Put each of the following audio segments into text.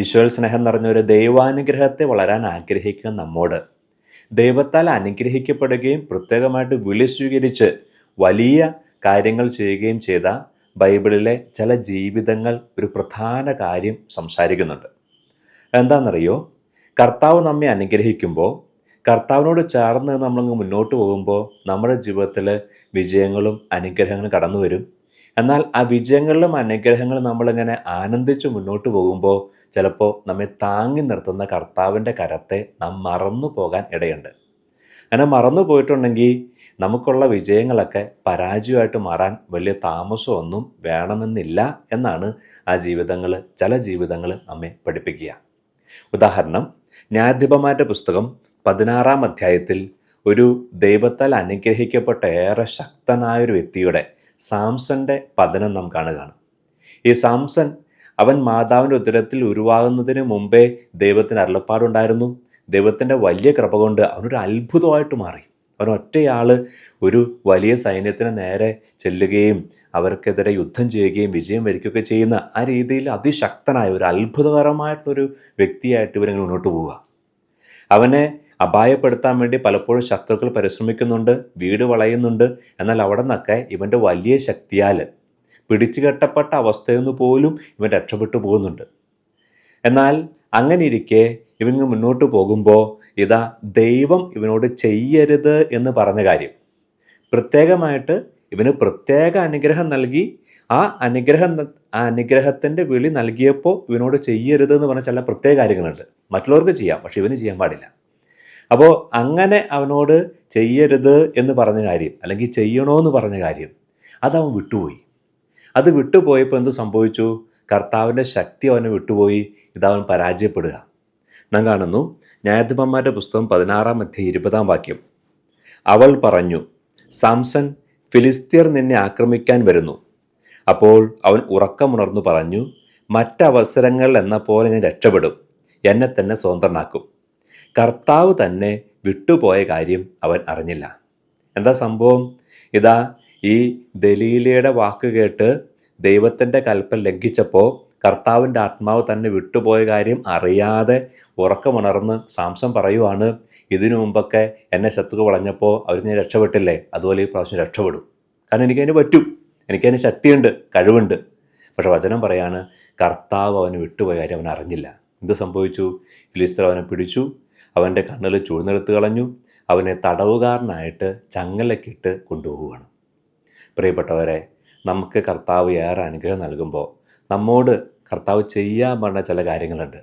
ഈശ്വര സ്നേഹം നിറഞ്ഞ ഒരു ദൈവാനുഗ്രഹത്തെ വളരാൻ ആഗ്രഹിക്കുക നമ്മോട്. ദൈവത്താൽ അനുഗ്രഹിക്കപ്പെടുകയും പ്രത്യേകമായിട്ട് വിളി സ്വീകരിച്ച് വലിയ കാര്യങ്ങൾ ചെയ്യുകയും ചെയ്ത ബൈബിളിലെ ചില ജീവിതങ്ങൾ ഒരു പ്രധാന കാര്യം സംസാരിക്കുന്നുണ്ട്. എന്താണെന്നറിയോ? കർത്താവ് നമ്മെ അനുഗ്രഹിക്കുമ്പോൾ കർത്താവിനോട് ചേർന്ന് നമ്മളങ്ങ് മുന്നോട്ട് പോകുമ്പോൾ നമ്മുടെ ജീവിതത്തിൽ വിജയങ്ങളും അനുഗ്രഹങ്ങളും കടന്നു വരും എന്നാൽ ആ വിജയങ്ങളിലും അനുഗ്രഹങ്ങളും നമ്മളിങ്ങനെ ആനന്ദിച്ച് മുന്നോട്ട് പോകുമ്പോൾ ചിലപ്പോൾ നമ്മെ താങ്ങി നിർത്തുന്ന കർത്താവിന്റെ കരത്തെ നാം മറന്നു പോകാൻ ഇടയുണ്ട്. അങ്ങനെ മറന്നു പോയിട്ടുണ്ടെങ്കിൽ നമുക്കുള്ള വിജയങ്ങളൊക്കെ പരാജയമായിട്ട് മാറാൻ വലിയ താമസമൊന്നും വേണമെന്നില്ല എന്നാണ് ആ ജീവിതങ്ങൾ ചില ജീവിതങ്ങൾ നമ്മെ പഠിപ്പിക്കുക. ഉദാഹരണം ന്യായാധിപന്മാരുടെ പുസ്തകം പതിനാറാം അധ്യായത്തിൽ ഒരു ദൈവത്താൽ അനുഗ്രഹിക്കപ്പെട്ട ഏറെ ശക്തനായൊരു വ്യക്തിയുടെ സാംസന്റെ പതനം നാം കാണുകയാണ്. ഈ സാംസൺ അവൻ മാതാവിന്റെ ഉദരത്തിൽ ഉരുവാകുന്നതിന് മുമ്പേ ദൈവത്തിന് അരുളപ്പാടുണ്ടായിരുന്നു. ദൈവത്തിന്റെ വലിയ കൃപ കൊണ്ട് അവനൊരു അത്ഭുതമായിട്ട് മാറി. അവൻ ഒറ്റയാൾ ഒരു വലിയ സൈന്യത്തിന് നേരെ ചെല്ലുകയും അവർക്കെതിരെ യുദ്ധം ചെയ്യുകയും വിജയം വരിക്കുകയൊക്കെ ചെയ്യുന്ന ആ രീതിയിൽ അതിശക്തനായ ഒരു അത്ഭുതകരമായിട്ടൊരു വ്യക്തിയായിട്ട് ഇവരിങ്ങനെ മുന്നോട്ട് പോവുക. അവനെ അപായപ്പെടുത്താൻ വേണ്ടി പലപ്പോഴും ശത്രുക്കൾ പരിശ്രമിക്കുന്നുണ്ട് വീട് വളയുന്നുണ്ട്. എന്നാൽ അവിടെ നിന്നൊക്കെ ഇവന്റെ വലിയ ശക്തിയാൽ പിടിച്ചു കെട്ടപ്പെട്ട അവസ്ഥയിൽ നിന്ന് പോലും ഇവൻ രക്ഷപ്പെട്ടു പോകുന്നുണ്ട്. എന്നാൽ അങ്ങനെ ഇരിക്കെ ഇവങ്ങ് മുന്നോട്ട് പോകുമ്പോൾ ഇതാ ദൈവം ഇവനോട് ചെയ്യരുത് എന്ന് പറഞ്ഞ കാര്യം. പ്രത്യേകമായിട്ട് ഇവന് പ്രത്യേക അനുഗ്രഹം നൽകി ആ അനുഗ്രഹം ആ അനുഗ്രഹത്തിന്റെ വിളി നൽകിയപ്പോൾ ഇവനോട് ചെയ്യരുത് എന്ന് പറഞ്ഞ ചില പ്രത്യേക കാര്യങ്ങളുണ്ട്. മറ്റുള്ളവർക്ക് ചെയ്യാം പക്ഷെ ഇവന് ചെയ്യാൻ പാടില്ല. അപ്പോൾ അങ്ങനെ അവനോട് ചെയ്യരുത് എന്ന് പറഞ്ഞ കാര്യം അല്ലെങ്കിൽ ചെയ്യണോ എന്ന് പറഞ്ഞ കാര്യം അതവൻ വിട്ടുപോയി. അത് വിട്ടുപോയപ്പോൾ എന്ത് സംഭവിച്ചു? കർത്താവിന്റെ ശക്തി അവനെ വിട്ടുപോയി. ഇതവൻ പരാജയപ്പെടുക. നാം കാണുന്നു ന്യായാധിപന്മാരുടെ പുസ്തകം പതിനാറാം അധ്യായം ഇരുപതാം വാക്യം. അവൾ പറഞ്ഞു സാംസൺ ഫിലിസ്തീർ നിന്നെ ആക്രമിക്കാൻ വരുന്നു. അപ്പോൾ അവൻ ഉറക്കമുണർന്നു പറഞ്ഞു മറ്റവസരങ്ങൾ എന്ന പോലെ ഞാൻ രക്ഷപ്പെടും. എന്നെ തന്നെ സ്വതന്ത്രനാക്കും. കർത്താവ് തന്നെ വിട്ടുപോയ കാര്യം അവൻ അറിഞ്ഞില്ല. എന്താ സംഭവം? ഇതാ ഈ ദലീലയുടെ വാക്ക് കേട്ട് ദൈവത്തിന്റെ കൽപ്പന ലംഘിച്ചപ്പോൾ കർത്താവിന്റെ ആത്മാവ് തന്നെ വിട്ടുപോയ കാര്യം അറിയാതെ ഉറക്കമുണർന്ന് സാംസം പറയുവാണ് ഇതിനു മുമ്പൊക്കെ എന്നെ ശത്രു വളഞ്ഞപ്പോൾ അവർ ഞാൻ രക്ഷപ്പെട്ടില്ലേ? അതുപോലെ ഈ പ്രാവശ്യം രക്ഷപ്പെടും. കാരണം എനിക്കതിന് പറ്റും. എനിക്കതിന് ശക്തിയുണ്ട് കഴിവുണ്ട്. പക്ഷെ വചനം പറയാണ് കർത്താവ് അവന് വിട്ടുപോയ കാര്യം അവൻ അറിഞ്ഞില്ല. എന്ത് സംഭവിച്ചു? ഫിലിസ്തർ അവനെ പിടിച്ചു. അവന്റെ കണ്ണിൽ ചൂഴ്ന്നെടുത്ത് കളഞ്ഞു. അവനെ തടവുകാരനായിട്ട് ചങ്ങലക്കിട്ട് കൊണ്ടുപോവുകയാണ്. പ്രിയപ്പെട്ടവരെ നമുക്ക് കർത്താവ് ഏറെ അനുഗ്രഹം നൽകുമ്പോൾ നമ്മോട് കർത്താവ് ചെയ്യാൻ പറഞ്ഞ ചില കാര്യങ്ങളുണ്ട്.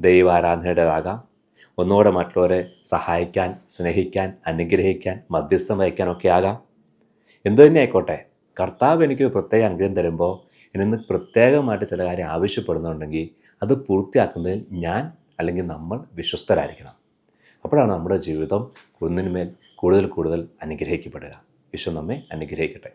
ദൈവാരാധനയുടേതാകാം. ഒന്നുകൂടെ മറ്റുള്ളവരെ സഹായിക്കാൻ സ്നേഹിക്കാൻ അനുഗ്രഹിക്കാൻ മധ്യസ്ഥം വഹിക്കാനൊക്കെ ആകാം. എന്തു തന്നെ ആയിക്കോട്ടെ കർത്താവ് എനിക്ക് പ്രത്യേക അനുഗ്രഹം തരുമ്പോൾ ഇന്ന് പ്രത്യേകമായിട്ട് ചില കാര്യം ആവശ്യപ്പെടുന്നുണ്ടെങ്കിൽ അത് പൂർത്തിയാക്കുന്നതിൽ ഞാൻ അല്ലെങ്കിൽ നമ്മൾ വിശ്വസ്തരായിരിക്കണം. അപ്പോഴാണ് നമ്മുടെ ജീവിതം ഒന്നിനുമേൽ കൂടുതൽ കൂടുതൽ അനുഗ്രഹിക്കപ്പെടുക. വിശ്വം നമ്മെ അനുഗ്രഹിക്കട്ടെ.